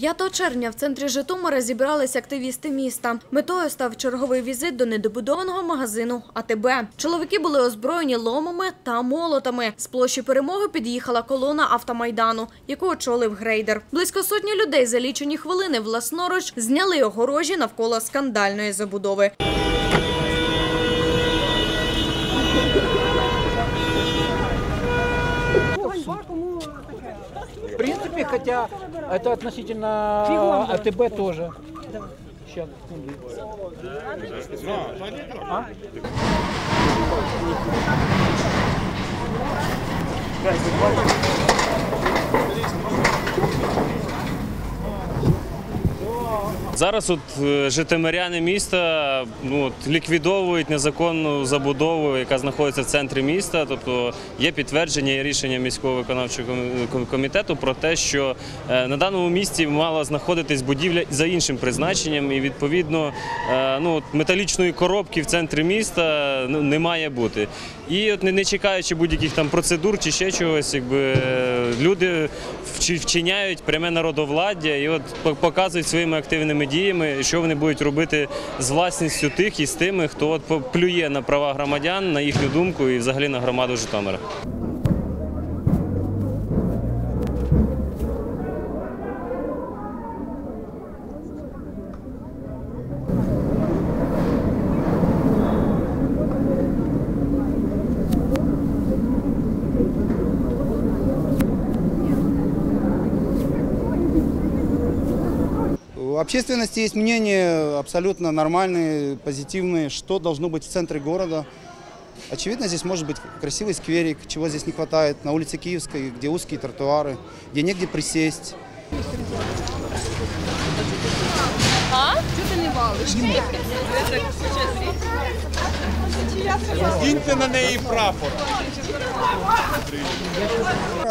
5 червня в центрі Житомира зібрались активісти міста. Метою став черговий візит до недобудованого магазину АТБ. Чоловіки були озброєні ломами та молотами. З площі перемоги під'їхала колона автомайдану, яку очолив грейдер. Близько сотні людей за лічені хвилини власноруч зняли огорожі навколо скандальної забудови. В принципе, хотя это относительно АТБ тоже. Сейчас, А? Зараз от е, житомиряни міста ну, от, ліквідовують незаконну забудову, яка знаходиться в центрі міста. Тобто є підтвердження і рішення міського виконавчого ком- ком- комітету про те, що е, на даному місці мала знаходитись будівля за іншим призначенням, і відповідно е, ну, от, металічної коробки в центрі міста ну, не має бути. І от не, чекаючи будь-яких там процедур чи ще чогось, якби люди вчиняють пряме народовладдя і от показують своїми активними діями, що вони будуть робити з власністю тих і з тими, хто от по- плює на права громадян, на їхню думку і взагалі на громаду Житомира. У общественности есть мнения абсолютно нормальные, позитивные, что должно быть в центре города. Очевидно, здесь может быть красивый скверик, чего здесь не хватает. На улице Киевской, где узкие тротуары, где негде присесть. Кіньте на неї прапор.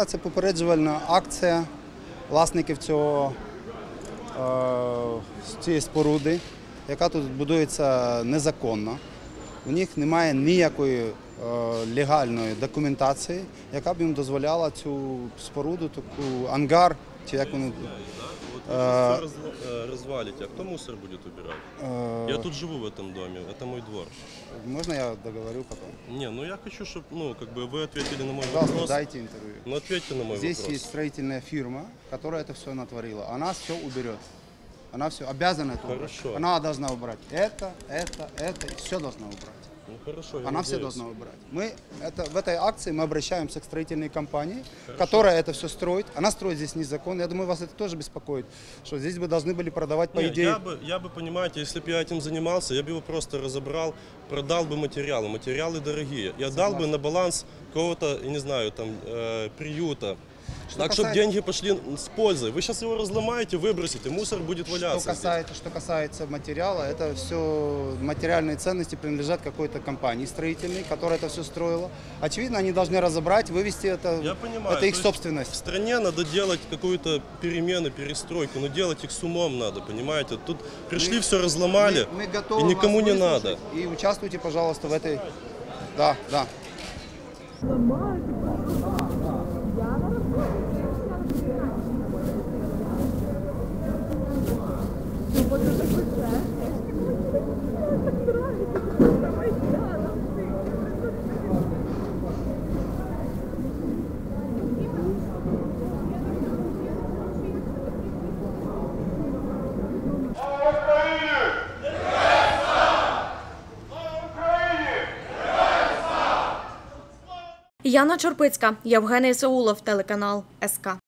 Це попереджувальна акція власників цього, е, цієї споруди, яка тут будується незаконно. У них немає ніякої е, легальної документації, яка б їм дозволяла цю споруду, таку ангар, чи як вони. А. э, развалите, а кто мусор будет убирать? е, Я тут живу в этом доме, это мой двор. Можна я договорю потом? Не, ну я хочу, чтобы, ну, как бы вы ответили на мой Пожалуйста, вопрос. дайте интервью. Ну, ответьте на мой Здесь вопрос. есть строительная фирма, которая это все натворила. Она все уберет. Она все обязана это убрать. Хорошо. Она должна убрать это, это, это, и все должна убрать. Ну, хорошо, Она все должна убрать. Мы это, в этой акции мы обращаемся к строительной компании, которая это все строит. Она строит здесь незаконно. Я думаю, вас это тоже беспокоит, что здесь бы должны были продавать, по Не, идее, я бы, я бы, понимаете, если бы я этим занимался, я бы его просто разобрал, продал бы материалы. Материалы дорогие. Я дал бы на баланс какого-то, я не знаю, там, э, приюта. Так, чтобы деньги пошли с пользой. Вы сейчас его разломаете, выбросите, мусор будет Что валяться. здесь. касается, что касается материала, это все материальные ценности принадлежат какой-то компании строительной, которая это все строила. Очевидно, они должны разобрать, вывести это. Я понимаю. Это то их собственность. В стране надо делать какую-то перемену, перестройку, но делать их с умом надо, понимаете? Тут пришли, все разломали, Мы, мы готовы и никому не надо. И участвуйте, пожалуйста, в этой. Да, да. Яна Чорпицька, Євгеній Саулов, телеканал СК.